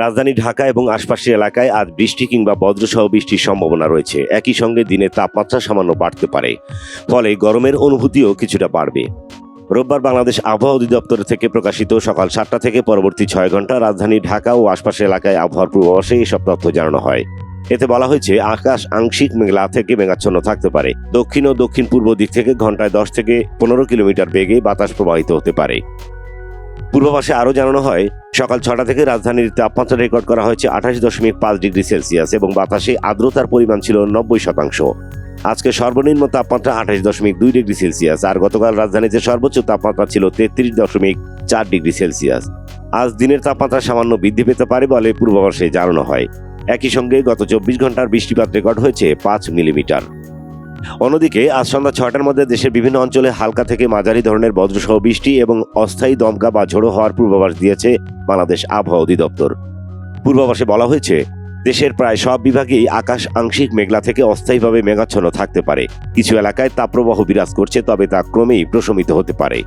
রাজধানী ঢাকা এবং আশপাশের এলাকায় আজ বৃষ্টি কিংবা বজ্রসহ বৃষ্টির সম্ভাবনা রয়েছে। একই সঙ্গে দিনের তাপমাত্রা সামান্য বাড়তে পারে, ফলে গরমের অনুভূতিও কিছুটা বাড়বে। রোববার বাংলাদেশ আবহাওয়া অধিদপ্তর থেকে প্রকাশিত সকাল সাতটা থেকে পরবর্তী ছয় ঘণ্টা রাজধানী ঢাকা ও আশপাশের এলাকায় আবহাওয়ার পূর্বাভাসে এসব তথ্য জানানো হয়। এতে বলা হয়েছে, আকাশ আংশিক মেঘলা থেকে মেঘাচ্ছন্ন থাকতে পারে। দক্ষিণ ও দক্ষিণ পূর্ব দিক থেকে ঘন্টায় দশ থেকে পনেরো কিলোমিটার বেগে বাতাস প্রবাহিত হতে পারে। পূর্বাভাসে আরও জানানো হয় সকাল ছটা থেকে রাজধানীর তাপমাত্রা রেকর্ড করা হয়েছে আঠাশ দশমিক পাঁচ ডিগ্রি সেলসিয়াস এবং বাতাসে আর্দ্রতার পরিমাণ ছিল নব্বই শতাংশ। আজকে সর্বনিম্ন তাপমাত্রা আঠাশ দশমিক দুই ডিগ্রি সেলসিয়াস, আর গতকাল রাজধানীতে সর্বোচ্চ তাপমাত্রা ছিল তেত্রিশ দশমিক চার ডিগ্রি সেলসিয়াস। আজ দিনের তাপমাত্রা সামান্য বৃদ্ধি পেতে পারে বলে পূর্বাভাসে জানানো হয়। একই সঙ্গে গত চব্বিশ ঘণ্টার বৃষ্টিপাত রেকর্ড হয়েছে পাঁচ মিলিমিটার। অন্যদিকে, আজ সন্ধ্যা ছয়টার মধ্যে দেশের বিভিন্ন অঞ্চলে হালকা থেকে মাঝারি ধরনের বজ্রসহ বৃষ্টি এবং অস্থায়ী দমকা বা ঝোড়ো হওয়ার পূর্বাভাস দিয়েছে বাংলাদেশ আবহাওয়া অধিদপ্তর। পূর্বাভাসে বলা হয়েছে, দেশের প্রায় সব বিভাগেই আকাশ আংশিক মেঘলা থেকে অস্থায়ীভাবে মেঘাচ্ছন্ন থাকতে পারে। কিছু এলাকায় তাপপ্রবাহ বিরাজ করছে, তবে তা ক্রমেই প্রশমিত হতে পারে।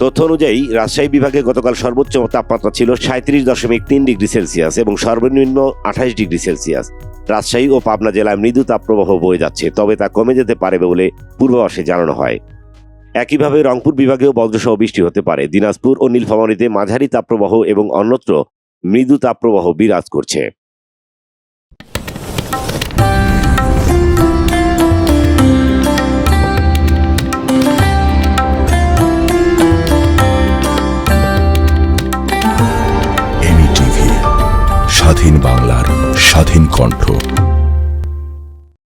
তথ্য অনুযায়ী, রাজশাহী বিভাগে গতকাল সর্বোচ্চ তাপমাত্রা ছিল সাঁত্রিশ দশমিক তিন ডিগ্রি সেলসিয়াস এবং সর্বনিম্ন আঠাশ ডিগ্রি সেলসিয়াস। রাজশাহী ও পাবনা জেলায় মৃদু তাপপ্রবাহ বয়ে যাচ্ছে, তবে তা কমে যেতে পারে বলে পূর্বাভাসে জানানো হয়। একইভাবে রংপুর বিভাগেও বজ্রসহ বৃষ্টি হতে পারে। দিনাজপুর ও নীলফামারীতে মাঝারি তাপপ্রবাহ এবং অন্যত্র মৃদু তাপপ্রবাহ বিরাজ করছে। স্বাধীন বাংলার কণ্ঠ